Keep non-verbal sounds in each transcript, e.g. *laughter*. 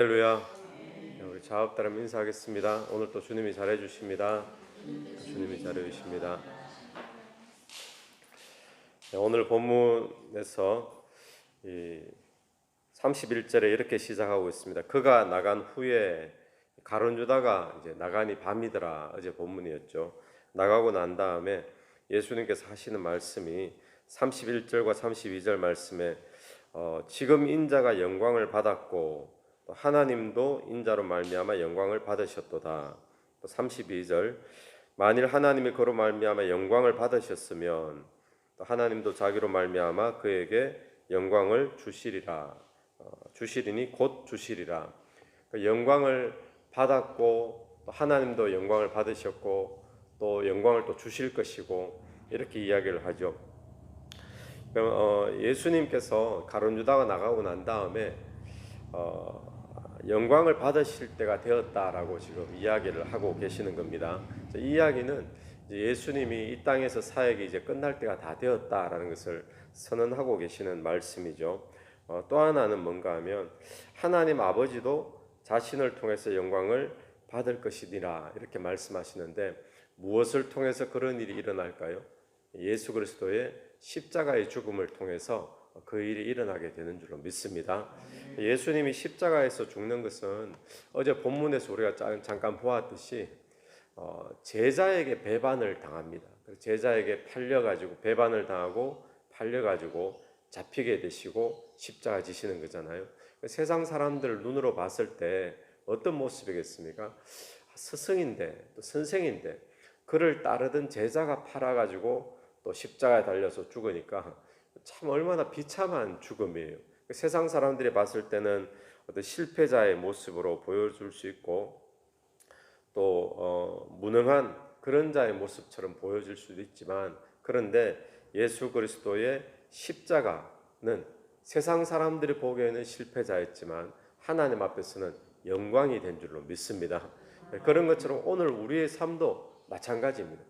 할렐루야. 네, 우리 자업따름 인사하겠습니다. 오늘 또 주님이 잘해 주십니다. 주님이 잘해 주십니다. 네, 오늘 본문에서 이 31절에 이렇게 시작하고 있습니다. 그가 나간 후에 가론 유다가 이제 나가니 밤이더라. 어제 본문이었죠. 나가고 난 다음에 예수님께서 하시는 말씀이 31절과 32절 말씀에 어, 지금 인자가 영광을 받았고 또 하나님도 인자로 말미암아 영광을 받으셨도다. 또 32절 만일 하나님이 그로 말미암아 영광을 받으셨으면 또 하나님도 자기로 말미암아 그에게 영광을 주시리라. 어, 주시리니 곧 주시리라. 그 영광을 받았고 또 하나님도 영광을 받으셨고 또 영광을 또 주실 것이고 이렇게 이야기를 하죠. 어, 예수님께서 가론 유다가 나가고 난 다음에 어, 영광을 받으실 때가 되었다라고 지금 이야기를 하고 계시는 겁니다. 이 이야기는 예수님이 이 땅에서 사역이 이제 끝날 때가 다 되었다라는 것을 선언하고 계시는 말씀이죠. 어, 또 하나는 뭔가 하면 하나님 아버지도 자신을 통해서 영광을 받을 것이니라 이렇게 말씀하시는데 무엇을 통해서 그런 일이 일어날까요? 예수 그리스도의 십자가의 죽음을 통해서 그 일이 일어나게 되는 줄로 믿습니다. 예수님이 십자가에서 죽는 것은 어제 본문에서 우리가 잠깐 보았듯이 어, 제자에게 배반을 당합니다. 제자에게 팔려가지고 배반을 당하고 팔려가지고 잡히게 되시고 십자가 지시는 거잖아요. 세상 사람들 눈으로 봤을 때 어떤 모습이겠습니까? 스승인데 또 선생인데 그를 따르던 제자가 팔아가지고 또 십자가에 달려서 죽으니까 참 얼마나 비참한 죽음이에요. 세상 사람들이 봤을 때는 어떤 실패자의 모습으로 보여줄 수 있고 또 어, 무능한 그런 자의 모습처럼 보여질 수도 있지만 그런데 예수 그리스도의 십자가는 세상 사람들이 보기에는 실패자였지만 하나님 앞에서는 영광이 된 줄로 믿습니다. 그런 것처럼 오늘 우리의 삶도 마찬가지입니다.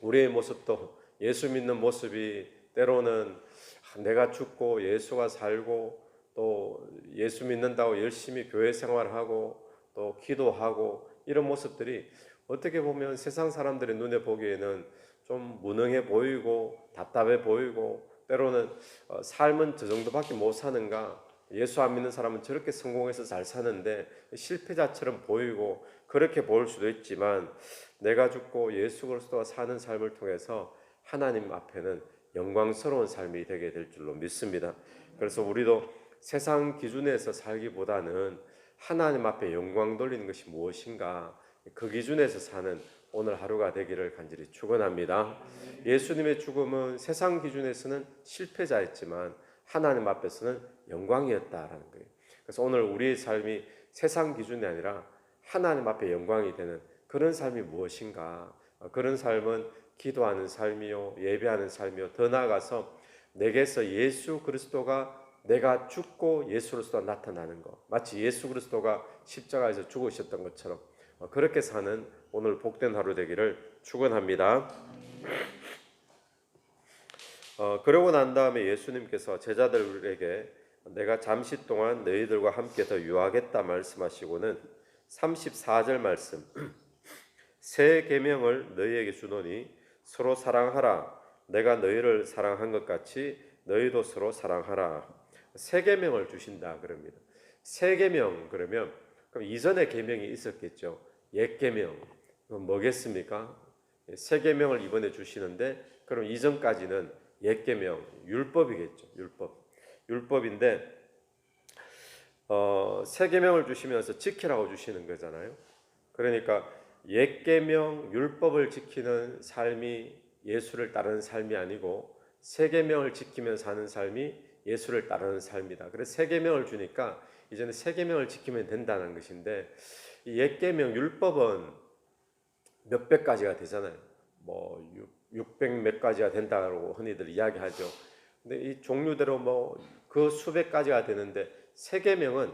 우리의 모습도 예수 믿는 모습이 때로는 내가 죽고 예수가 살고 또 예수 믿는다고 열심히 교회 생활하고 또 기도하고 이런 모습들이 어떻게 보면 세상 사람들의 눈에 보기에는 좀 무능해 보이고 답답해 보이고 때로는 어, 삶은 저 정도밖에 못 사는가? 예수 안 믿는 사람은 저렇게 성공해서 잘 사는데 실패자처럼 보이고 그렇게 보일 수도 있지만 내가 죽고 예수 그리스도가 사는 삶을 통해서 하나님 앞에는 영광스러운 삶이 되게 될 줄로 믿습니다. 그래서 우리도 세상 기준에서 살기보다는 하나님 앞에 영광 돌리는 것이 무엇인가 그 기준에서 사는 오늘 하루가 되기를 간절히 축원합니다. 예수님의 죽음은 세상 기준에서는 실패자였지만 하나님 앞에서는 영광이었다라는 거예요. 그래서 오늘 우리의 삶이 세상 기준이 아니라 하나님 앞에 영광이 되는 그런 삶이 무엇인가? 그런 삶은 기도하는 삶이요, 예배하는 삶이요. 더 나아가서 내게서 예수 그리스도가 내가 죽고 예수로서 나타나는 것. 마치 예수 그리스도가 십자가에서 죽으셨던 것처럼 그렇게 사는 오늘 복된 하루 되기를 축원합니다. 어, 그러고 난 다음에 예수님께서 제자들에게 내가 잠시 동안 너희들과 함께 더 유하겠다 말씀하시고는 34절 말씀 *clears throat* 새 계명을 너희에게 주노니 서로 사랑하라 내가 너희를 사랑한 것 같이 너희도 서로 사랑하라 새 계명을 주신다 그럽니다. 새 계명 그러면 그럼 이전에 계명이 있었겠죠. 옛 계명 뭐겠습니까? 새 계명을 이번에 주시는데 그럼 이전까지는 옛 계명 율법이겠죠. 율법. 율법인데 어, 새 계명을 주시면서 지키라고 주시는 거잖아요. 그러니까 옛 계명 율법을 지키는 삶이 예수를 따르는 삶이 아니고 새 계명을 지키며 사는 삶이 예수를 따르는 삶이다. 그래서 새 계명을 주니까 이제는 새 계명을 지키면 된다는 것인데 옛 계명 율법은 몇백 가지가 되잖아요. 뭐 600 몇 가지가 된다고 흔히들 이야기하죠. 근데 이 종류대로 뭐 그 수백 가지가 되는데 세 계명은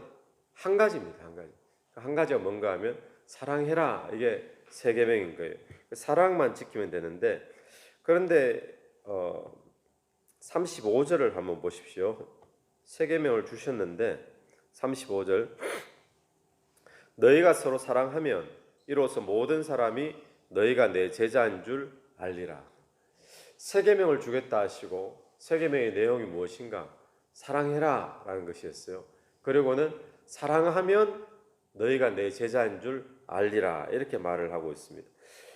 한 가지입니다. 한 가지. 한 가지가 뭔가 하면 사랑해라. 이게 세 계명인 거예요. 사랑만 지키면 되는데 그런데 어 35절을 한번 보십시오. 세 계명을 주셨는데 35절 너희가 서로 사랑하면 이로써 모든 사람이 너희가 내 제자인 줄 알리라. 세 계명을 주겠다 하시고 세 계명의 내용이 무엇인가? 사랑해라라는 것이었어요. 그리고는 사랑하면 너희가 내 제자인 줄 알리라 이렇게 말을 하고 있습니다.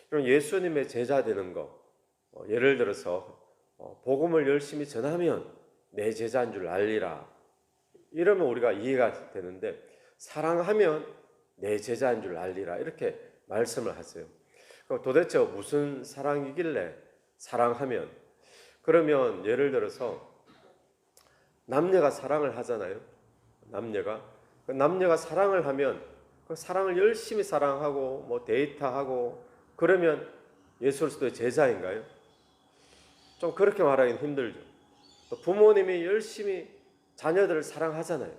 그럼 예수님의 제자 되는 거 어, 예를 들어서 어, 복음을 열심히 전하면 내 제자인 줄 알리라 이러면 우리가 이해가 되는데 사랑하면 내 제자인 줄 알리라 이렇게 말씀을 하세요. 그럼 도대체 무슨 사랑이길래 사랑하면 그러면 예를 들어서 남녀가 사랑을 하잖아요. 남녀가 그 남녀가 사랑을 하면 그 사랑을 열심히 사랑하고 뭐 데이트하고 그러면 예수 그리스도의 제자인가요? 좀 그렇게 말하기는 힘들죠. 또 부모님이 열심히 자녀들을 사랑하잖아요.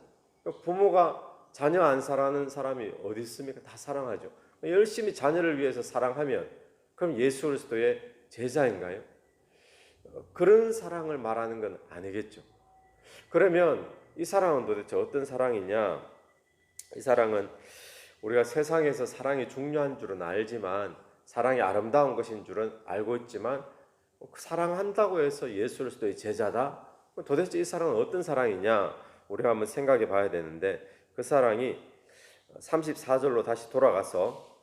그 부모가 자녀 안 사랑하는 사람이 어디 있습니까? 다 사랑하죠. 열심히 자녀를 위해서 사랑하면 그럼 예수 그리스도의 제자인가요? 어, 그런 사랑을 말하는 건 아니겠죠. 그러면 이 사랑은 도대체 어떤 사랑이냐? 이 사랑은 우리가 세상에서 사랑이 중요한 줄은 알지만 사랑이 아름다운 것인 줄은 알고 있지만 그 사랑한다고 해서 예수 그리스도의 제자다? 도대체 이 사랑은 어떤 사랑이냐? 우리가 한번 생각해 봐야 되는데 그 사랑이 34절로 다시 돌아가서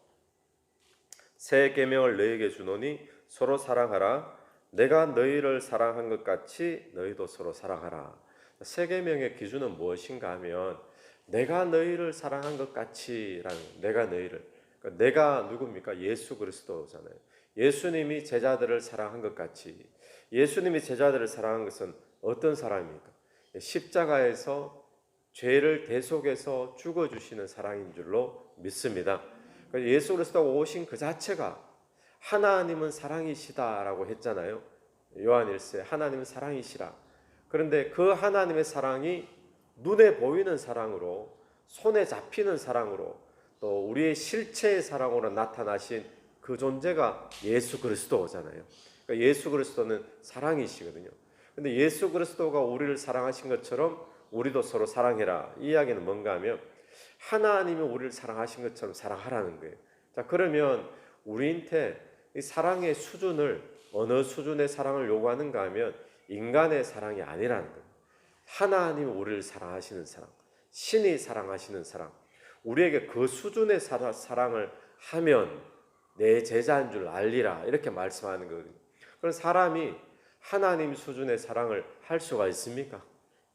새 계명을 너희에게 주노니 서로 사랑하라 내가 너희를 사랑한 것 같이 너희도 서로 사랑하라. 새 계명의 기준은 무엇인가 하면 내가 너희를 사랑한 것 같이라는 내가 너희를 그러니까 내가 누굽니까? 예수 그리스도잖아요. 예수님이 제자들을 사랑한 것 같이 예수님이 제자들을 사랑한 것은 어떤 사랑입니까? 십자가에서 죄를 대속해서 죽어 주시는 사랑인 줄로 믿습니다. 그러니까 예수 그리스도가 오신 그 자체가 하나님은 사랑이시다라고 했잖아요. 요한일세 하나님은 사랑이시라. 그런데 그 하나님의 사랑이 눈에 보이는 사랑으로 손에 잡히는 사랑으로 또 우리의 실체의 사랑으로 나타나신 그 존재가 예수 그리스도잖아요. 그러니까 예수 그리스도는 사랑이시거든요. 근데 예수 그리스도가 우리를 사랑하신 것처럼 우리도 서로 사랑해라. 이 이야기는 뭔가 하면 하나님이 우리를 사랑하신 것처럼 사랑하라는 거예요. 자, 그러면 우리한테 이 사랑의 수준을 어느 수준의 사랑을 요구하는가 하면 인간의 사랑이 아니라는 거예요. 하나님이 우리를 사랑하시는 사랑, 신이 사랑하시는 사랑, 우리에게 그 수준의 사랑을 하면 내 제자인 줄 알리라 이렇게 말씀하는 거거든요. 그럼 사람이 하나님 수준의 사랑을 할 수가 있습니까?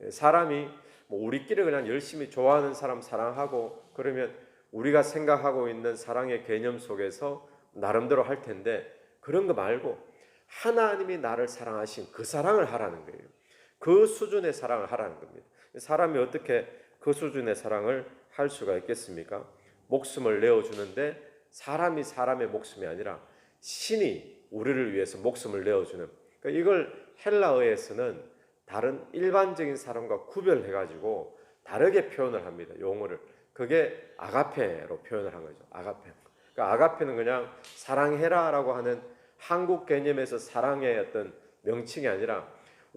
예, 사람이 뭐 우리끼리 그냥 열심히 좋아하는 사람 사랑하고 그러면 우리가 생각하고 있는 사랑의 개념 속에서 나름대로 할 텐데 그런 거 말고 하나님이 나를 사랑하신 그 사랑을 하라는 거예요. 그 수준의 사랑을 하라는 겁니다. 사람이 어떻게 그 수준의 사랑을 할 수가 있겠습니까? 목숨을 내어 주는데 사람이 사람의 목숨이 아니라 신이 우리를 위해서 목숨을 내어 주는 그러니까 이걸 헬라어에서는 다른 일반적인 사람과 구별해 가지고 다르게 표현을 합니다. 용어를. 그게 아가페로 표현을 한 거죠. 아가페. 그러니까 아가페는 그냥 사랑해라 라고 하는 한국 개념에서 사랑의 어떤 명칭이 아니라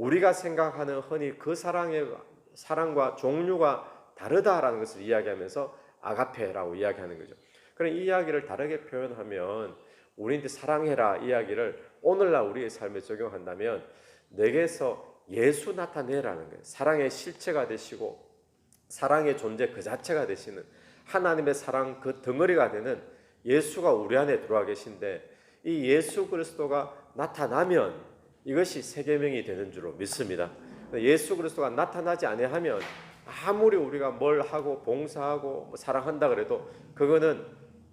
우리가 생각하는 흔히 그 사랑의 사랑과 종류가 다르다라는 것을 이야기하면서 아가페라고 이야기하는 거죠. 그런 이야기를 다르게 표현하면 우리한테 사랑해라 이야기를 오늘날 우리의 삶에 적용한다면 내게서 예수 나타내라는 거예요. 사랑의 실체가 되시고 사랑의 존재 그 자체가 되시는 하나님의 사랑 그 덩어리가 되는 예수가 우리 안에 들어와 계신데 이 예수 그리스도가 나타나면 이것이 세계명이 되는 줄로 믿습니다. 예수 그리스도가 나타나지 아니하면 아무리 우리가 뭘 하고 봉사하고 뭐 사랑한다 그래도 그거는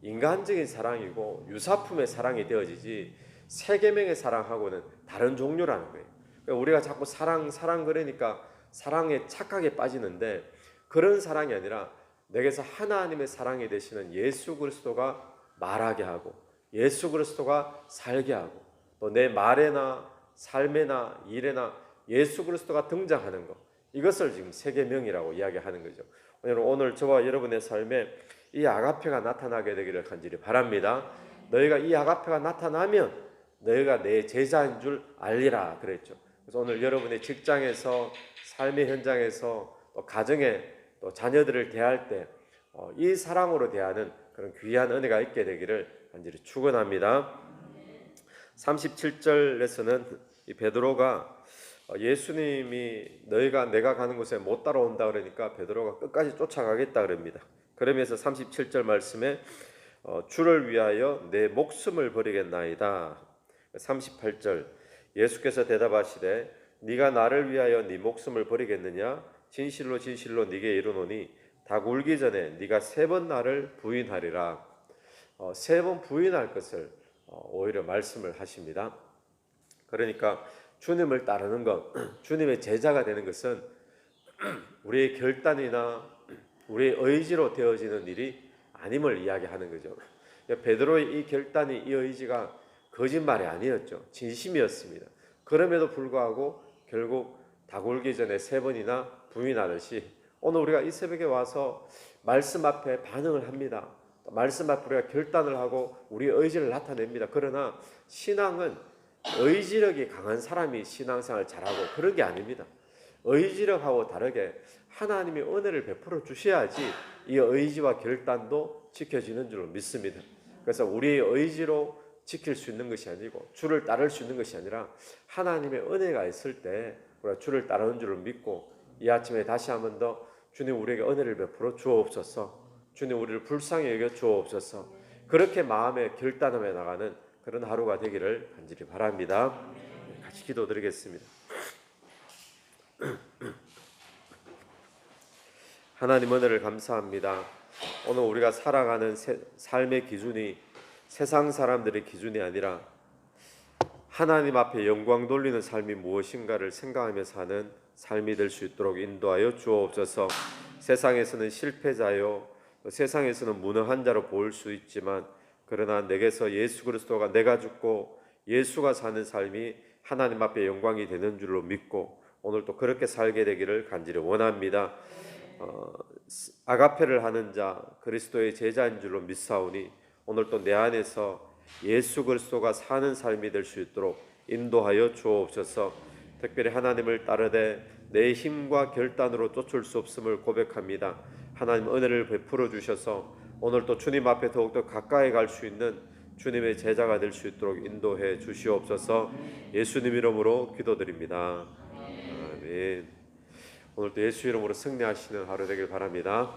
인간적인 사랑이고 유사품의 사랑이 되어지지 세계명의 사랑하고는 다른 종류라는 거예요. 그러니까 우리가 자꾸 사랑 사랑 그러니까 사랑에 착각에 빠지는데 그런 사랑이 아니라 내게서 하나님의 사랑이 되시는 예수 그리스도가 말하게 하고 예수 그리스도가 살게 하고 또 내 말에나 삶에나 일에나 예수 그리스도가 등장하는 것 이것을 지금 세계명이라고 이야기하는 거죠. 오늘 오늘 저와 여러분의 삶에 이 아가페가 나타나게 되기를 간절히 바랍니다. 너희가 이 아가페가 나타나면 너희가 내 제자인 줄 알리라 그랬죠. 그래서 오늘 여러분의 직장에서 삶의 현장에서 또 가정에 또 자녀들을 대할 때 어, 이 사랑으로 대하는 그런 귀한 은혜가 있게 되기를 간절히 축원합니다. 37절에서는 이 베드로가 어, 예수님이 너희가 내가 가는 곳에 못 따라온다 그러니까 베드로가 끝까지 쫓아가겠다 그럽니다. 그러면서 37절 말씀에 어, 주를 위하여 내 목숨을 버리겠나이다. 38절 예수께서 대답하시되 네가 나를 위하여 네 목숨을 버리겠느냐 진실로 진실로 네게 이르노니 닭 울기 전에 네가 세 번 나를 부인하리라. 어, 세번 부인할 것을 어, 오히려 말씀을 하십니다. 그러니까 주님을 따르는 것, *clears throat* 주님의 제자가 되는 것은 *clears throat* 우리의 결단이나 *clears throat* 우리의 의지로 되어지는 일이 아님을 이야기하는 거죠. 베드로의 이 결단이 이 의지가 거짓말이 아니었죠. 진심이었습니다. 그럼에도 불구하고 결국 다 굴기 전에 세 번이나 부인하듯이 오늘 우리가 이 새벽에 와서 말씀 앞에 반응을 합니다. 말씀 앞에 우리가 결단을 하고 우리의 의지를 나타냅니다. 그러나 신앙은 의지력이 강한 사람이 신앙생활 잘하고 그런 게 아닙니다. 의지력하고 다르게 하나님이 은혜를 베풀어 주셔야지 이 의지와 결단도 지켜지는 줄로 믿습니다. 그래서 우리의 의지로 지킬 수 있는 것이 아니고 주를 따를 수 있는 것이 아니라 하나님의 은혜가 있을 때 우리가 주를 따르는 줄을 믿고 이 아침에 다시 한 번 더 주님 우리에게 은혜를 베풀어 주옵소서. 주님 우리를 불쌍히 여겨 주옵소서. 그렇게 마음에 결단하며 나가는 그런 하루가 되기를 간절히 바랍니다. 같이 기도드리겠습니다. *clears throat* 하나님 은혜를 감사합니다. 오늘 우리가 살아가는 세- 삶의 기준이 세상 사람들의 기준이 아니라 하나님 앞에 영광 돌리는 삶이 무엇인가를 생각하며 사는 삶이 될 수 있도록 인도하여 주옵소서. 세상에서는 실패자요, 세상에서는 무능한 자로 보일 수 있지만 그러나 내게서 예수 그리스도가 내가 죽고 예수가 사는 삶이 하나님 앞에 영광이 되는 줄로 믿고 오늘 또 그렇게 살게 되기를 간절히 원합니다. 어, 아가페를 하는 자 그리스도의 제자인 줄로 믿사오니 오늘 또내 안에서 예수 그리스도가 사는 삶이 될 수 있도록 인도하여 주옵소서. 특별히 하나님을 따르되 내 힘과 결단으로 쫓을 수 없음을 고백합니다. 하나님 은혜를 베풀어 주셔서 오늘 또 주님 앞에 더욱더 가까이 갈 수 있는 주님의 제자가 될 수 있도록 인도해 주시옵소서. 예수님 이름으로 기도드립니다. 아멘. 오늘도 예수 이름으로 승리하시는 하루 되길 바랍니다.